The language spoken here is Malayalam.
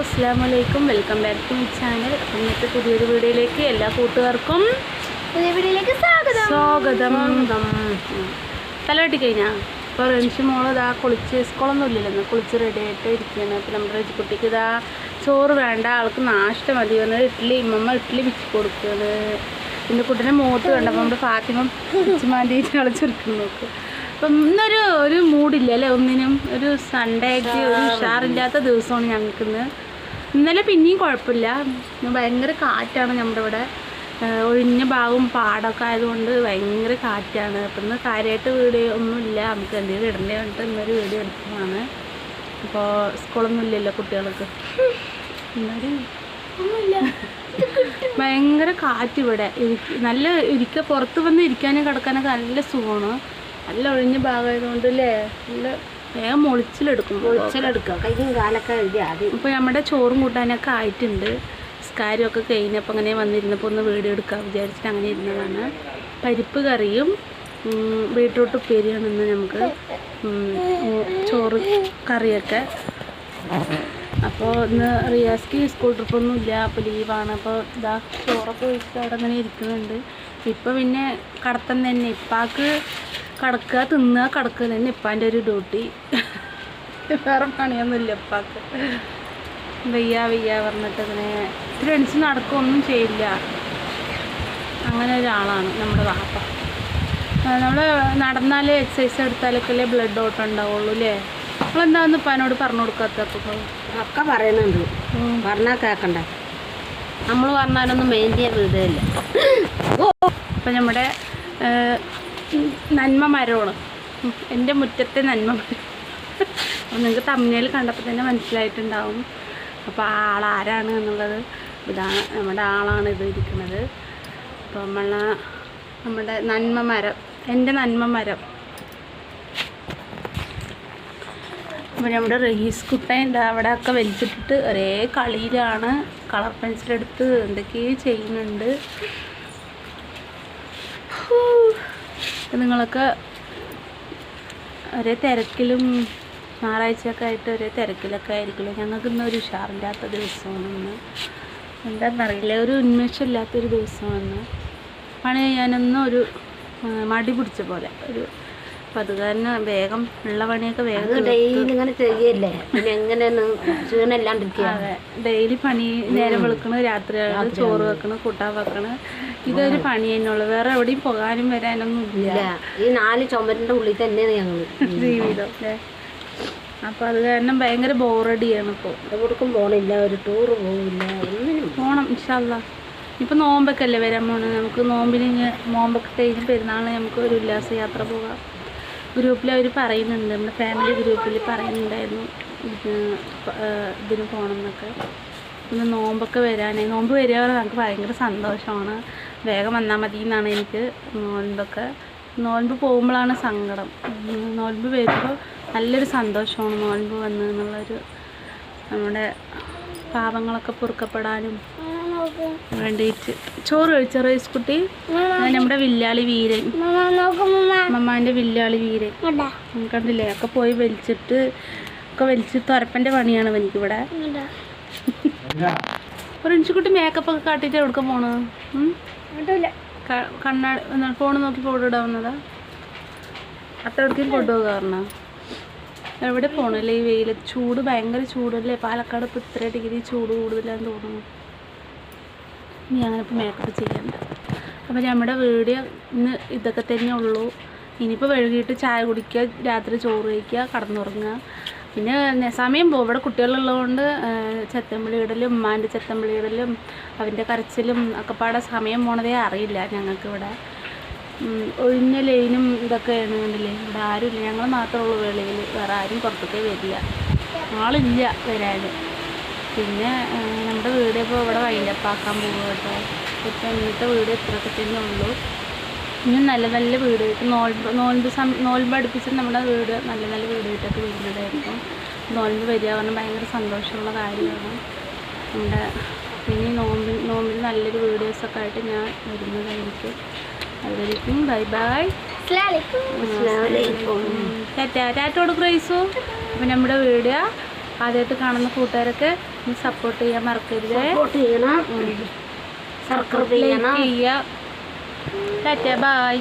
അസ്സാം വലൈക്കും welcome back to my channel. അപ്പം ഇന്നത്തെ പുതിയൊരു വീഡിയോയിലേക്ക് എല്ലാ കൂട്ടുകാർക്കും പുതിയ വീഡിയോയിലേക്ക് സ്വാഗതം. സ്വാഗതം. തലവെട്ടി കഴിഞ്ഞാ? ഇപ്പോൾ റെൻഷി മോൾ ഇതാ കുളിച്ച് സ്കൂളൊന്നും ഇല്ലല്ലോ. കുളിച്ച് റെഡി ആയിട്ട് ഇരിക്കുകയാണ്. അപ്പം നമ്മുടെ റെജിക്കുട്ടിക്ക് ഇതാ ചോറ് വേണ്ട. ആൾക്ക് നാഷ്ട മതി വന്നത് ഇഡ്ഡലി ഇമ്മമ്മ ഇഡ്ഡലി വിച്ച് കൊടുക്കുന്നത് എന്റെ കുട്ടീനെ വേണ്ട. കണ്ടപ്പോൾ നമ്മുടെ ഫാത്തിമ ഉച്ചമാന്റെ ആൾ നോക്ക്. അപ്പം ഇന്നൊരു ഒരു മൂഡില്ല അല്ലേ? ഒന്നിനും ഒരു സൺഡേക്ക് ഒരു ഉഷാറില്ലാത്ത ദിവസമാണ് ഞങ്ങൾക്കിന്ന്. ഇന്നലെ പിന്നെയും കുഴപ്പമില്ല. ഭയങ്കര കാറ്റാണ് നമ്മുടെ ഇവിടെ. ഒഴിഞ്ഞ ഭാഗവും പാടൊക്കെ ആയതുകൊണ്ട് ഭയങ്കര കാറ്റാണ്. അപ്പം ഇന്ന് കാര്യമായിട്ട് വീഡിയോ ഒന്നുമില്ല. നമുക്ക് എന്തെങ്കിലും ഇടണ്ടേ കണ്ടിട്ട് ഇന്നൊരു വീഡിയോ എടുക്കുന്നതാണ് അപ്പോൾ സ്കൂളൊന്നും ഇല്ലല്ലോ കുട്ടികൾക്ക്. എന്നാലും ഒന്നുമില്ല. ഭയങ്കര കാറ്റ് ഇവിടെ നല്ല ഇരിക്ക പുറത്ത് വന്ന് ഇരിക്കാനും കിടക്കാനൊക്കെ നല്ല സുഖമാണ്. നല്ല ഒഴിഞ്ഞ ഭാഗമായതുകൊണ്ട് അല്ലേ? നല്ല വേഗം മുളിച്ചിലെടുക്കും പൊളിച്ചലെടുക്കുക കയ്യും കാലൊക്കെ എഴുതി ഇപ്പോൾ നമ്മുടെ ചോറും കൂട്ടാനൊക്കെ ആയിട്ടുണ്ട്. സ്കാരമൊക്കെ കഴിഞ്ഞപ്പോൾ അങ്ങനെ വന്നിരുന്നപ്പോൾ ഒന്ന് വീഡിയോ എടുക്കാം വിചാരിച്ചിട്ട് അങ്ങനെ ഇരുന്നതാണ്. പരിപ്പ് കറിയും ബീട്രൂട്ട് ഉപ്പേരിയാണ് ഇന്ന് നമുക്ക് ചോറ് കറിയൊക്കെ. അപ്പോൾ ഇന്ന് റിയാസ്ക്ക് സ്കൂൾ ട്രിപ്പൊന്നും ഇല്ല അപ്പോൾ ലീവാണ്. അപ്പോൾ ഇതാ ചോറൊക്കെ ഒഴിച്ചിട്ട് അവിടെ അങ്ങനെ ഇരിക്കുന്നുണ്ട്. ഇപ്പോൾ പിന്നെ കടത്തം തന്നെ. ഇപ്പാക്ക് കടക്കുക തിന്നുക കടക്കുക തന്നെ ഇപ്പാന്റെ ഒരു ഡ്യൂട്ടി വേറെ പണിയൊന്നുമില്ല ഇപ്പാക്ക്. വയ്യ വയ്യ പറഞ്ഞിട്ട് ഇങ്ങനെ ഇത്തിരി അടിച്ച് നടക്കുകയൊന്നും ചെയ്യില്ല. അങ്ങനെ ഒരാളാണ് നമ്മുടെ വാപ്പ. നമ്മൾ നടന്നാൽ എക്സസൈസ് എടുത്താലൊക്കെ അല്ലേ ബ്ലഡ് ഔട്ട് ഉണ്ടാവുള്ളൂ അല്ലേ? നമ്മളെന്താന്ന് ഇപ്പാനോട് പറഞ്ഞു കൊടുക്കാത്തപ്പോൾ ഒക്കെ പറയുന്നുണ്ട്. പറഞ്ഞാൽ കേൾക്കണ്ട നമ്മൾ പറഞ്ഞാലൊന്നും മെയിൻ ചെയ്യാൻ വീടുകയില്ല അപ്പം നമ്മുടെ നന്മ മരമാണ്. എന്റെ മുറ്റത്തെ നന്മ മരം. നിങ്ങൾക്ക് തമ്മിൽ കണ്ടപ്പോൾ തന്നെ മനസ്സിലായിട്ടുണ്ടാവും. അപ്പോൾ ആളാരാണ് എന്നുള്ളത്. ഇതാണ് നമ്മുടെ ആളാണ് ഇത് ഇരിക്കുന്നത്. അപ്പോൾ നമ്മൾ നമ്മുടെ നന്മ മരം. എന്റെ നന്മ മരം. അപ്പോൾ നമ്മുടെ റഹീസ് കുട്ടൻ ഇതാ അവിടെ ഒക്കെ വലിച്ചിട്ടിട്ട് ഒരേ കളിയിലാണ്. കളർ പെൻസിലെടുത്ത് എന്തൊക്കെയോ ചെയ്യുന്നുണ്ട്. നിങ്ങളൊക്കെ ഒരേ തിരക്കിലും ഞായറാഴ്ചയൊക്കെ ആയിട്ട് ഒരേ തിരക്കിലൊക്കെ ആയിരിക്കുമല്ലോ ഞങ്ങൾക്ക് ഇന്ന് ഒരു ഉഷാറില്ലാത്ത ദിവസമാണ് ഇന്ന് എന്താണെന്നറിയില്ല ഒരു ഉന്മേഷമില്ലാത്തൊരു ദിവസമാണ് പണി ചെയ്യാനൊന്നും ഒരു മടി പിടിച്ച പോലെ. ഒരു അപ്പം അത് കാരണം വേഗം ഉള്ള പണിയൊക്കെ വേഗം ഡെയിലി ഇങ്ങനെ ചെയ്യല്ലേ? പിന്നെ ക്ഷീണമില്ലാണ്ടിരിക്കുക അതെ ഡെയിലി പണി നേരം വെളുക്കണ് രാത്രി ചോറ് വെക്കണ് കൂട്ടാൻ വെക്കണ്. ഇതൊരു പണി തന്നെയുള്ളു. വേറെ എവിടെയും പോകാനും വരാനൊന്നും ഇല്ല. ഈ നാല് ചുമരിന്റെ ഉള്ളിൽ തന്നെ ഞങ്ങൾ. ജീവിതം അപ്പൊ അത് കാരണം ഭയങ്കര ബോറടിയാണ് ഇപ്പോൾ എവിടേക്കും പോണില്ല ഒരു ടൂർ പോകില്ല ഒന്നിനും പോണം ഇൻഷാല്ല ഇപ്പം നോമ്പൊക്കെ അല്ലേ വരാൻ പോണേ? നമുക്ക് നോമ്പിന് നോമ്പൊക്കെ കഴിഞ്ഞ് പെരുന്നാളിന് നമുക്ക് ഒരു ഉല്ലാസ യാത്ര പോകാം. ഗ്രൂപ്പിൽ അവർ പറയുന്നുണ്ട്. നമ്മുടെ ഫാമിലി ഗ്രൂപ്പിൽ പറയുന്നുണ്ടായിരുന്നു. ഇതിന് പോകണം എന്നൊക്കെ പിന്നെ നോമ്പൊക്കെ വരാനേ. നോമ്പ് വരിക നമുക്ക് ഭയങ്കര സന്തോഷമാണ്. വേഗം വന്നാൽ മതി എന്നാണ് എനിക്ക് നോൻപൊക്കെ. നോൻപ് പോകുമ്പോഴാണ് സങ്കടം. നോൻപ് വരുമ്പോൾ നല്ലൊരു സന്തോഷമാണ് നോൻപ് വന്നു എന്നുള്ളൊരു നമ്മുടെ പാപങ്ങളൊക്കെ പൊറുക്കപ്പെടാനും വേണ്ടിയിട്ട് ചോറ് കഴിച്ച റൈസ് കുട്ടി? നമ്മുടെ വില്ലാളി വീരൻ. മമ്മാന്റെ വില്ലാളി വീരൻ. കണ്ടില്ലേ? ഒക്കെ പോയി വലിച്ചിട്ട് ഒക്കെ വലിച്ച് തുരപ്പന്റെ പണിയാണ് എനിക്കിവിടെ ഒരു ഇഞ്ചുകുട്ടി മേക്കപ്പ് ഒക്കെ കാട്ടിയിട്ട് എവിടെ പോണ്? കണ്ണാടി ഫോൺ നോക്കി ഫോട്ടോ ഇടാവുന്നതാ. അത്ര എവിടേക്കും കൊണ്ടുപോകാറുണ്ടോ എവിടെ പോകണല്ലേ ഈ വെയിൽ ചൂട് ഭയങ്കര ചൂടല്ലേ? പാലക്കാട് ഇപ്പോൾ ഇത്ര ഡിഗ്രി ചൂട് കൂടുതലാന്ന് തോന്നുന്നു. ഇനി അങ്ങനെ ഇപ്പോൾ മേക്കപ്പ് ചെയ്യണ്ട. അപ്പോൾ നമ്മുടെ വീഡിയോ ഇന്ന് ഇതൊക്കെ തന്നെ ഉള്ളൂ. ഇനിയിപ്പോൾ വൈകിട്ട് ചായ കുടിക്കുക രാത്രി ചോറ് കഴിക്കുക കടന്നുറങ്ങുക. പിന്നെ സമയം പോകും ഇവിടെ കുട്ടികളുള്ളതുകൊണ്ട് ചെത്തമ്പിളി ഇടലും ഉമ്മാന്റെ ചെത്തമ്പിളി ഇടലും അവന്റെ കരച്ചിലും ഒക്കെ പാടെ സമയം പോണതേ അറിയില്ല ഞങ്ങൾക്ക് ഇവിടെ ഉം, ഒഴിഞ്ഞ ലൈനും ഇതൊക്കെയാണ് കണ്ടില്ലേ? ഇവിടെ ആരുമില്ല. ഞങ്ങൾ മാത്രമേ ഉള്ളൂ വെളിയിൽ. വേറെ ആരും പുറത്തേക്ക് വരില്ല. ആളില്ല വരാൻ പിന്നെ നമ്മുടെ വീട് ഇപ്പോൾ ഇവിടെ വൈൻഡപ്പാക്കാൻ പോകും കേട്ടോ. ഇപ്പം ഇന്നത്തെ വീട് ഇത്രയൊക്കെ തന്നെ ഉള്ളൂ. ഇനി നല്ല നല്ല വീട് നോൽമ്പ് നോൽമ്പ് സം നോൽമ്പ് അടുപ്പിച്ച് നമ്മുടെ വീട് നല്ല നല്ല വീടായിട്ടൊക്കെ വരുന്നതായിരിക്കും. നോൽമ്പ് വരിക പറഞ്ഞാൽ ഭയങ്കര സന്തോഷമുള്ള കാര്യമാണ്. നമ്മുടെ ഇനി നോമ്പിൽ നോമ്പിൽ നല്ലൊരു വീഡിയോസൊക്കെ ആയിട്ട് ഞാൻ വരുന്നതായിരിക്കും. അതുവരെയും ബൈ ബൈ. ടാറ്റ കൊടുക്കും റൈസു. അപ്പം നമ്മുടെ വീഡിയോ ആദ്യമായിട്ട് കാണുന്ന കൂട്ടുകാരൊക്കെ സപ്പോർട്ട് ചെയ്യാൻ മറക്കരുത്. സബ്സ്ക്രൈബ് ചെയ്യുക ടാറ്റ ബായ്